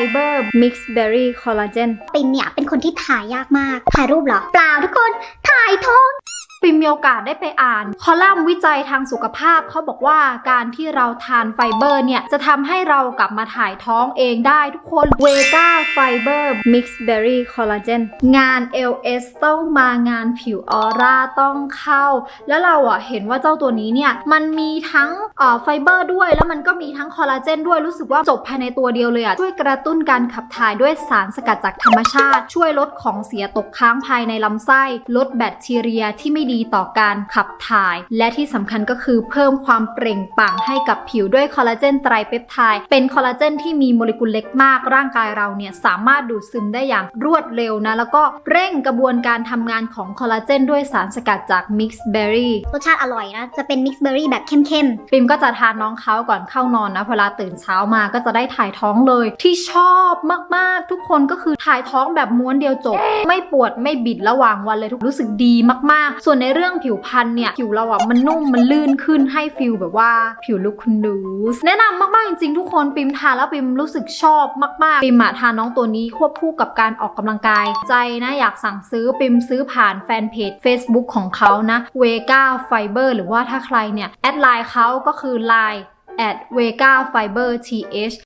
Fiber Mix Berry Collagen ปิมเนี่ยเป็นคนที่ถ่ายยากมาก ถ่ายรูปเหรอ เปล่าทุกคน ถ่ายท้อง ปิมมีโอกาสได้ไปอ่าน คอลัมน์วิจัยทางสุขภาพเขาบอกว่าการที่เราทานไฟเบอร์เนี่ย จะทำให้เรากลับมาถ่ายท้องเองได้ทุกคนเวก้าไฟเบอร์มิกซ์เบอร์รี่คอลลาเจนงาน LS ต้องมางานผิวออร่าต้องเข้า แล้วเราอะเห็นว่าเจ้าตัวนี้เนี่ย มันมีทั้งไฟเบอร์ด้วย แล้วมันก็มีทั้งคอลลาเจนด้วยรู้สึกว่าจบภายในตัวเดียวเลยอะช่วยกระตุ้นการขับถ่ายด้วยสารสกัดจากธรรมชาติ ช่วยลดของเสียตกค้างภายในลำไส้ ลดแบคทีเรียที่ไม่ดีต่อการขับถ่าย และที่สำคัญก็คือเพิ่มความเปล่งปลั่งให้กับผิวด้วยคอลลาเจนไตรเปปไทด์เป็นคอลลาเจนที่มีโมเลกุลเล็กมาก ร่างกายเราเนี่ยสามารถดูดซึมได้อย่างรวดเร็วนะ แล้วก็เร่งกระบวนการทำงานของคอลลาเจนด้วยสารสกัดจากมิกซ์เบอร์รี่รสชาติอร่อยนะ จะเป็นมิกซ์เบอร์รี่แบบเข้มปิมก็จะทานน้องเขาก่อนเข้านอนนะเวลาตื่นเช้ามาก็จะได้ถ่ายท้องเลย ที่ชอบมากๆ ทุกคนก็คือถ่ายท้องแบบม้วนเดียวจบ ไม่ปวดไม่บิดระหว่างวันเลยทุกรู้สึกดีมากๆ ส่วนในเรื่องผิวพรรณเนี่ยผิวเราอะมันนุ่มมันลื่นขึ้นให้ฟิลแบบว่าผิวลุกคุณดูสแนะนำมากๆจริงๆทุกคนปิมทานแล้วปิมรู้สึกชอบมากๆปิมอะทานน้องตัวนี้ควบคู่กับการออกกำลังกาย ใจนะอยากสั่งซื้อปิมซื้อผ่านแฟนเพจ Facebook ของเขานะ Vega Fiber หรือว่าถ้าใครเนี่ย แอดไลน์เขาก็คือ Line at Vega Fiber TH